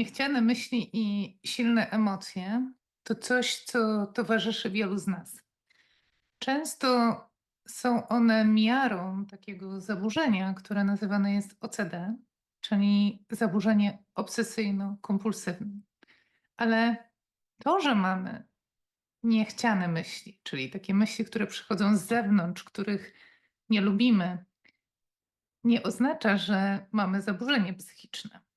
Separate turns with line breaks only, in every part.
Niechciane myśli i silne emocje to coś, co towarzyszy wielu z nas. Często są one miarą takiego zaburzenia, które nazywane jest OCD, czyli zaburzenie obsesyjno-kompulsywne. Ale to, że mamy niechciane myśli, czyli takie myśli, które przychodzą z zewnątrz, których nie lubimy, nie oznacza, że mamy zaburzenie psychiczne.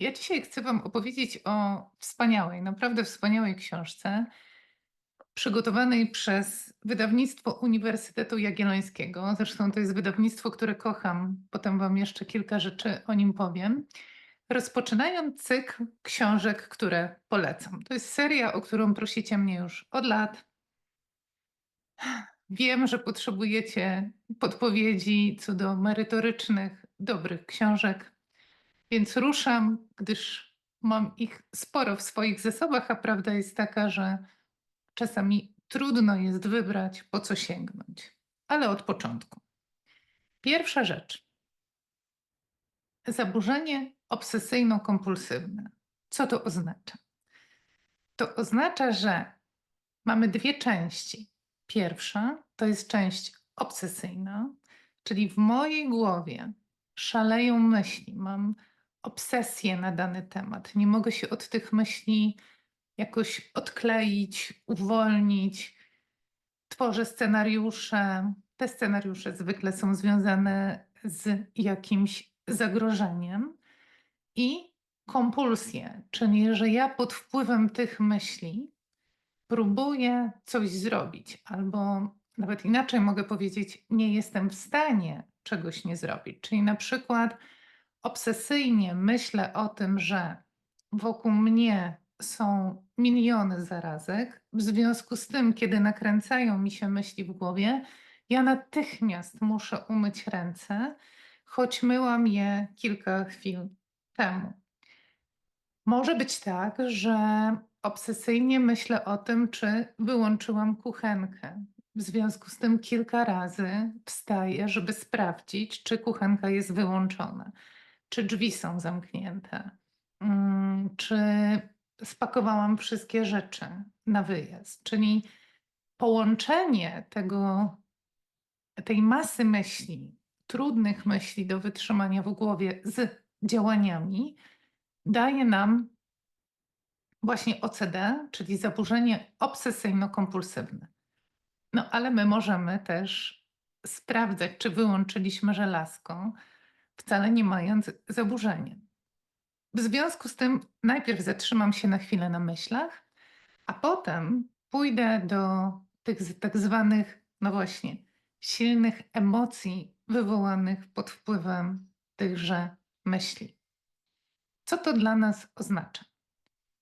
Ja dzisiaj chcę Wam opowiedzieć o wspaniałej, naprawdę wspaniałej książce, przygotowanej przez wydawnictwo Uniwersytetu Jagiellońskiego. Zresztą to jest wydawnictwo, które kocham. Potem Wam jeszcze kilka rzeczy o nim powiem. Rozpoczynając cykl książek, które polecam. To jest seria, o którą prosicie mnie już od lat. Wiem, że potrzebujecie podpowiedzi co do merytorycznych, dobrych książek, więc ruszam, gdyż mam ich sporo w swoich zasobach, a prawda jest taka, że czasami trudno jest wybrać, po co sięgnąć. Ale od początku. Pierwsza rzecz. Zaburzenie obsesyjno-kompulsywne. Co to oznacza? To oznacza, że mamy dwie części. Pierwsza to jest część obsesyjna, czyli w mojej głowie szaleją myśli, mam obsesję na dany temat. Nie mogę się od tych myśli jakoś odkleić, uwolnić. Tworzę scenariusze. Te scenariusze zwykle są związane z jakimś zagrożeniem i kompulsję, czyli że ja pod wpływem tych myśli próbuję coś zrobić, albo nawet inaczej mogę powiedzieć, nie jestem w stanie czegoś nie zrobić. Czyli na przykład obsesyjnie myślę o tym, że wokół mnie są miliony zarazek. W związku z tym, kiedy nakręcają mi się myśli w głowie, ja natychmiast muszę umyć ręce, choć myłam je kilka chwil temu. Może być tak, że obsesyjnie myślę o tym, czy wyłączyłam kuchenkę. W związku z tym kilka razy wstaję, żeby sprawdzić, czy kuchenka jest wyłączona, czy drzwi są zamknięte, mm, czy spakowałam wszystkie rzeczy na wyjazd. Czyli połączenie tego, tej masy myśli, trudnych myśli do wytrzymania w głowie z działaniami, daje nam właśnie OCD, czyli zaburzenie obsesyjno-kompulsywne. No ale my możemy też sprawdzać, czy wyłączyliśmy żelazko, wcale nie mając zaburzenia. W związku z tym najpierw zatrzymam się na chwilę na myślach, a potem pójdę do tych tak zwanych, no właśnie, silnych emocji wywołanych pod wpływem tychże myśli. Co to dla nas oznacza?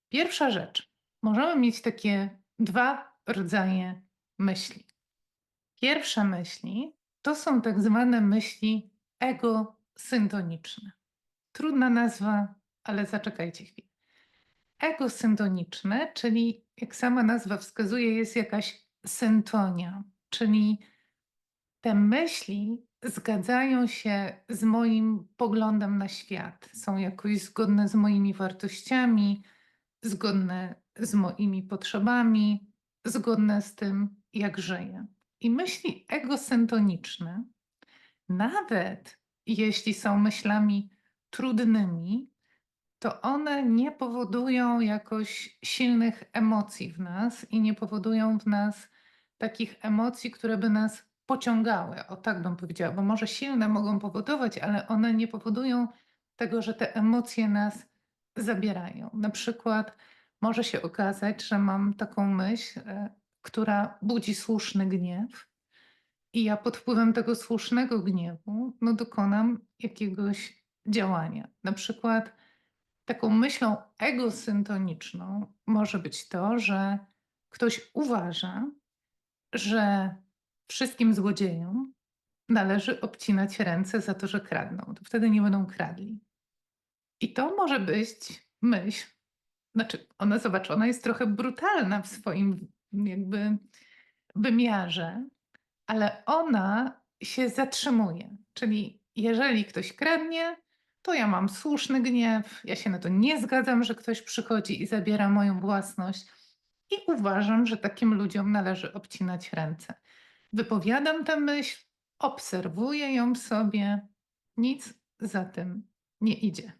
Pierwsza rzecz. Możemy mieć takie dwa rodzaje myśli. Pierwsze myśli to są tak zwane myśli egosyntoniczne. Trudna nazwa, ale zaczekajcie chwilę. Egosyntoniczne, czyli jak sama nazwa wskazuje, jest jakaś syntonia, czyli te myśli zgadzają się z moim poglądem na świat, są jakoś zgodne z moimi wartościami, zgodne z moimi potrzebami, zgodne z tym, jak żyję. I myśli egosyntoniczne, nawet jeśli są myślami trudnymi, to one nie powodują jakoś silnych emocji w nas i nie powodują w nas takich emocji, które by nas pociągały. O tak bym powiedziała, bo może silne mogą powodować, ale one nie powodują tego, że te emocje nas zabierają. Na przykład może się okazać, że mam taką myśl, e, która budzi słuszny gniew, i ja pod wpływem tego słusznego gniewu no, dokonam jakiegoś działania. Na przykład taką myślą egosyntoniczną może być to, że ktoś uważa, że wszystkim złodziejom należy obcinać ręce za to, że kradną. To wtedy nie będą kradli. I to może być myśl, znaczy ona, zobacz, ona jest trochę brutalna w swoim jakby wymiarze, ale ona się zatrzymuje. Czyli jeżeli ktoś kradnie, to ja mam słuszny gniew, ja się na to nie zgadzam, że ktoś przychodzi i zabiera moją własność i uważam, że takim ludziom należy obcinać ręce. Wypowiadam tę myśl, obserwuję ją sobie, nic za tym nie idzie.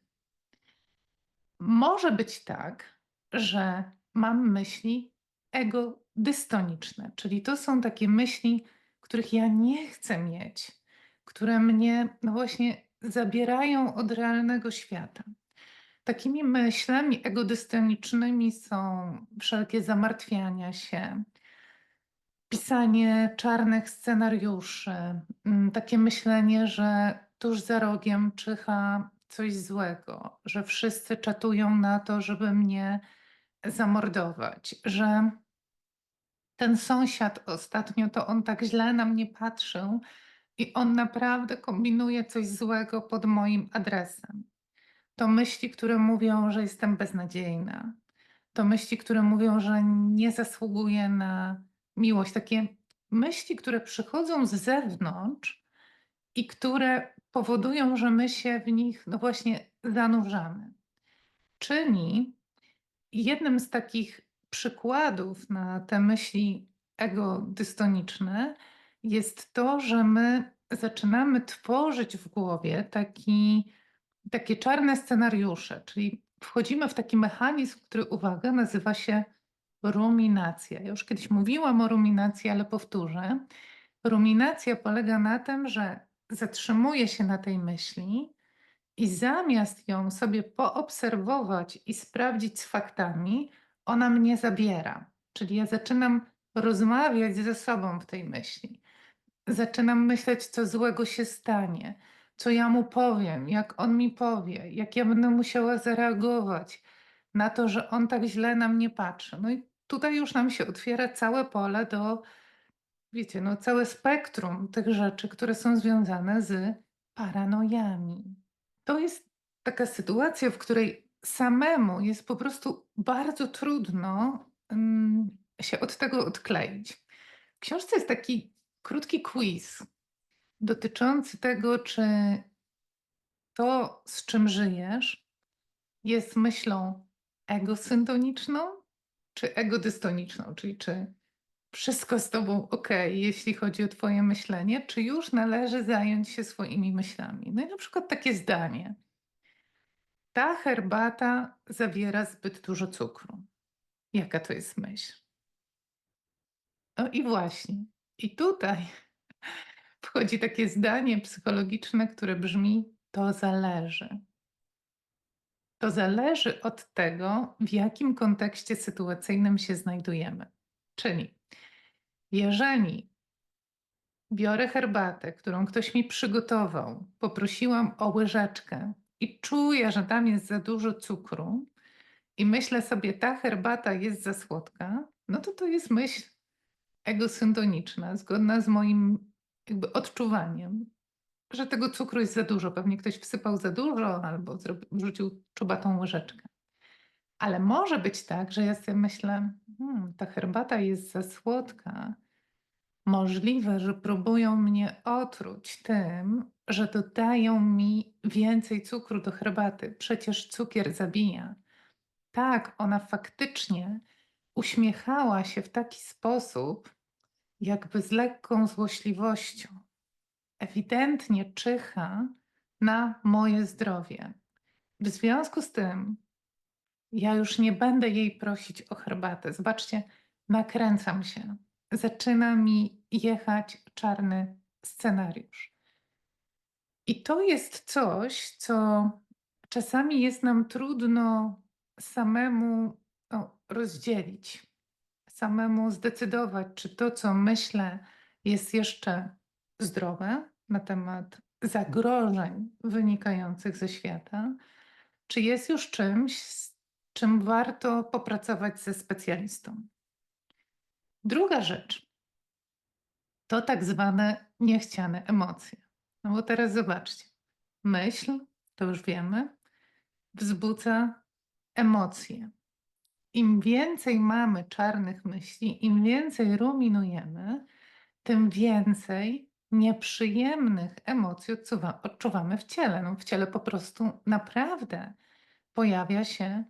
Może być tak, że mam myśli egodystoniczne, czyli to są takie myśli, których ja nie chcę mieć, które mnie no właśnie zabierają od realnego świata. Takimi myślami egodystonicznymi są wszelkie zamartwiania się, pisanie czarnych scenariuszy, mm, takie myślenie, że tuż za rogiem czyha coś złego, że wszyscy czatują na to, żeby mnie zamordować, że ten sąsiad ostatnio to on tak źle na mnie patrzył i on naprawdę kombinuje coś złego pod moim adresem. To myśli, które mówią, że jestem beznadziejna. To myśli, które mówią, że nie zasługuję na miłość. Takie myśli, które przychodzą z zewnątrz i które powodują, że my się w nich no właśnie zanurzamy. Czyli jednym z takich przykładów na te myśli egodystoniczne jest to, że my zaczynamy tworzyć w głowie taki, takie czarne scenariusze, czyli wchodzimy w taki mechanizm, który, uwaga, nazywa się ruminacja. Ja już kiedyś mówiłam o ruminacji, ale powtórzę. Ruminacja polega na tym, że zatrzymuję się na tej myśli i zamiast ją sobie poobserwować i sprawdzić z faktami, ona mnie zabiera. Czyli ja zaczynam rozmawiać ze sobą w tej myśli. Zaczynam myśleć, co złego się stanie, co ja mu powiem, jak on mi powie, jak ja będę musiała zareagować na to, że on tak źle na mnie patrzy. No i tutaj już nam się otwiera całe pole do, wiecie, no całe spektrum tych rzeczy, które są związane z paranojami. To jest taka sytuacja, w której samemu jest po prostu bardzo trudno się od tego odkleić. W książce jest taki krótki quiz dotyczący tego, czy to, z czym żyjesz, jest myślą egosyntoniczną czy egodystoniczną, czyli czy wszystko z tobą ok, jeśli chodzi o twoje myślenie, czy już należy zająć się swoimi myślami. No i na przykład takie zdanie. Ta herbata zawiera zbyt dużo cukru. Jaka to jest myśl? No i właśnie. I tutaj wchodzi takie zdanie psychologiczne, które brzmi: to zależy. To zależy od tego, w jakim kontekście sytuacyjnym się znajdujemy. Czyli jeżeli biorę herbatę, którą ktoś mi przygotował, poprosiłam o łyżeczkę i czuję, że tam jest za dużo cukru, i myślę sobie, ta herbata jest za słodka, no to to jest myśl egosyntoniczna, zgodna z moim jakby odczuwaniem, że tego cukru jest za dużo. Pewnie ktoś wsypał za dużo albo wrzucił czubatą łyżeczkę. Ale może być tak, że ja sobie myślę, hmm, ta herbata jest za słodka. Możliwe, że próbują mnie otruć tym, że dodają mi więcej cukru do herbaty. Przecież cukier zabija. Tak, ona faktycznie uśmiechała się w taki sposób, jakby z lekką złośliwością. Ewidentnie czyha na moje zdrowie. W związku z tym, ja już nie będę jej prosić o herbatę. Zobaczcie, nakręcam się. Zaczyna mi jechać czarny scenariusz. I to jest coś, co czasami jest nam trudno samemu o, rozdzielić, samemu zdecydować, czy to, co myślę, jest jeszcze zdrowe na temat zagrożeń wynikających ze świata, czy jest już czymś, z czym warto popracować ze specjalistą. Druga rzecz to tak zwane niechciane emocje. No bo teraz zobaczcie, myśl, to już wiemy, wzbudza emocje. Im więcej mamy czarnych myśli, im więcej ruminujemy, tym więcej nieprzyjemnych emocji odczuwa, odczuwamy w ciele. No, w ciele po prostu naprawdę pojawia się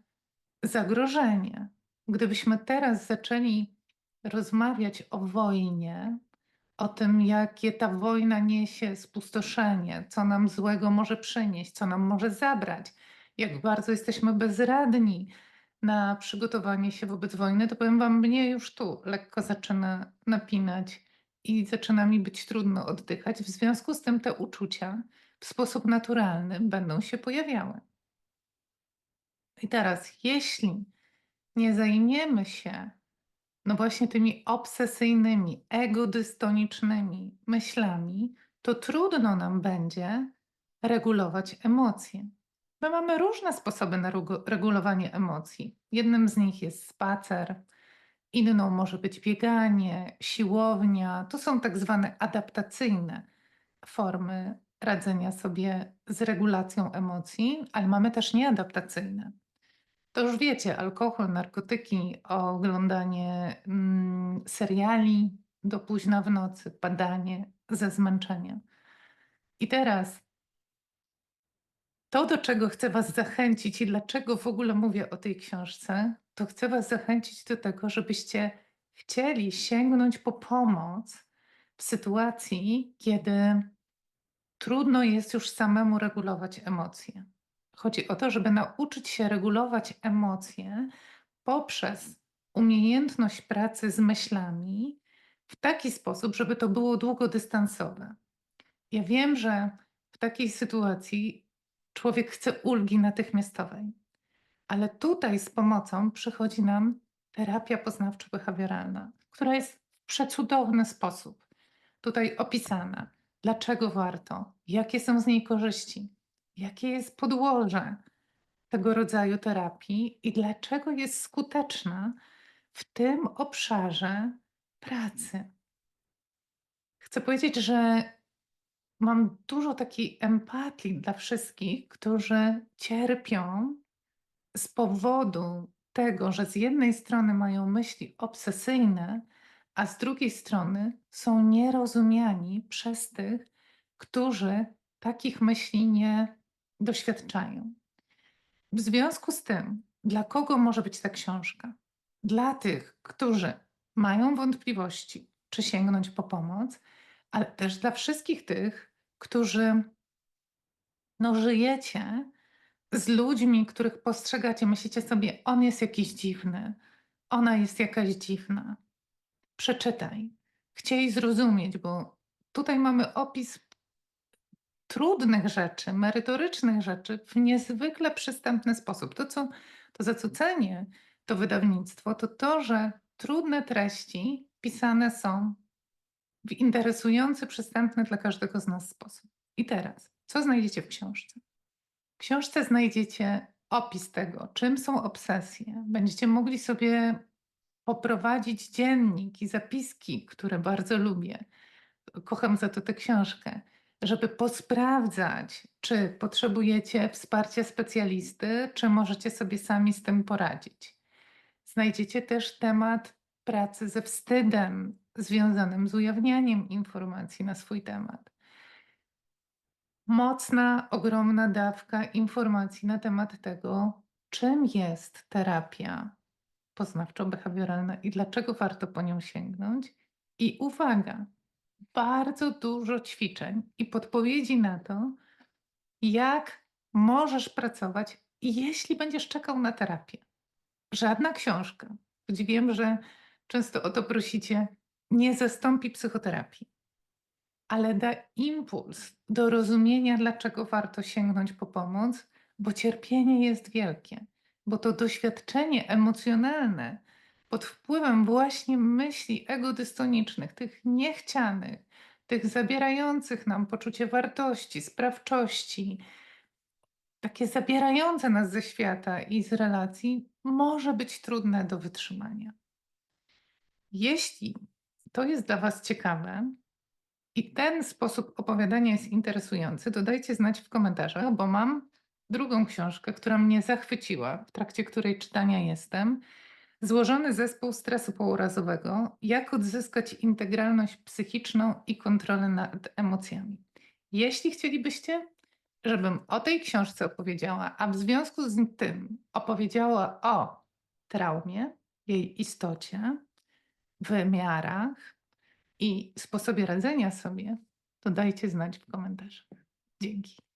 zagrożenie. Gdybyśmy teraz zaczęli rozmawiać o wojnie, o tym, jakie ta wojna niesie spustoszenie, co nam złego może przynieść, co nam może zabrać, jak bardzo jesteśmy bezradni na przygotowanie się wobec wojny, to powiem Wam, mnie już tu lekko zaczyna napinać i zaczyna mi być trudno oddychać. W związku z tym te uczucia w sposób naturalny będą się pojawiały. I teraz, jeśli nie zajmiemy się no właśnie tymi obsesyjnymi, egodystonicznymi myślami, to trudno nam będzie regulować emocje. My mamy różne sposoby na regulowanie emocji. Jednym z nich jest spacer, inną może być bieganie, siłownia. To są tak zwane adaptacyjne formy radzenia sobie z regulacją emocji, ale mamy też nieadaptacyjne. To już wiecie, alkohol, narkotyki, oglądanie mm, seriali do późna w nocy, padanie ze zmęczenia. I teraz to, do czego chcę Was zachęcić i dlaczego w ogóle mówię o tej książce, to chcę Was zachęcić do tego, żebyście chcieli sięgnąć po pomoc w sytuacji, kiedy trudno jest już samemu regulować emocje. Chodzi o to, żeby nauczyć się regulować emocje poprzez umiejętność pracy z myślami w taki sposób, żeby to było długodystansowe. Ja wiem, że w takiej sytuacji człowiek chce ulgi natychmiastowej, ale tutaj z pomocą przychodzi nam terapia poznawczo-behawioralna, która jest w przecudowny sposób tutaj opisana. Dlaczego warto? Jakie są z niej korzyści? Jakie jest podłoże tego rodzaju terapii i dlaczego jest skuteczna w tym obszarze pracy? Chcę powiedzieć, że mam dużo takiej empatii dla wszystkich, którzy cierpią z powodu tego, że z jednej strony mają myśli obsesyjne, a z drugiej strony są nierozumiani przez tych, którzy takich myśli nie doświadczają. W związku z tym, dla kogo może być ta książka? Dla tych, którzy mają wątpliwości, czy sięgnąć po pomoc, ale też dla wszystkich tych, którzy no, żyjecie z ludźmi, których postrzegacie, myślicie sobie, on jest jakiś dziwny, ona jest jakaś dziwna. Przeczytaj. Chcieli zrozumieć, bo tutaj mamy opis trudnych rzeczy, merytorycznych rzeczy w niezwykle przystępny sposób. To, co, to za co cenię to wydawnictwo, to to, że trudne treści pisane są w interesujący, przystępny dla każdego z nas sposób. I teraz, co znajdziecie w książce? W książce znajdziecie opis tego, czym są obsesje. Będziecie mogli sobie poprowadzić dziennik i zapiski, które bardzo lubię. Kocham za to tę książkę żeby posprawdzać, czy potrzebujecie wsparcia specjalisty, czy możecie sobie sami z tym poradzić. Znajdziecie też temat pracy ze wstydem związanym z ujawnianiem informacji na swój temat. Mocna, ogromna dawka informacji na temat tego, czym jest terapia poznawczo-behawioralna i dlaczego warto po nią sięgnąć. I uwaga, bardzo dużo ćwiczeń i podpowiedzi na to, jak możesz pracować, jeśli będziesz czekał na terapię. Żadna książka, choć wiem, że często o to prosicie, nie zastąpi psychoterapii, ale da impuls do rozumienia, dlaczego warto sięgnąć po pomoc, bo cierpienie jest wielkie, bo to doświadczenie emocjonalne, pod wpływem właśnie myśli egodystonicznych, tych niechcianych, tych zabierających nam poczucie wartości, sprawczości, takie zabierające nas ze świata i z relacji, może być trudne do wytrzymania. Jeśli to jest dla Was ciekawe i ten sposób opowiadania jest interesujący, to dajcie znać w komentarzach, bo mam drugą książkę, która mnie zachwyciła, w trakcie której czytania jestem Złożony zespół stresu pourazowego. Jak odzyskać integralność psychiczną i kontrolę nad emocjami. Jeśli chcielibyście, żebym o tej książce opowiedziała, a w związku z tym opowiedziała o traumie, jej istocie, wymiarach i sposobie radzenia sobie, to dajcie znać w komentarzach. Dzięki.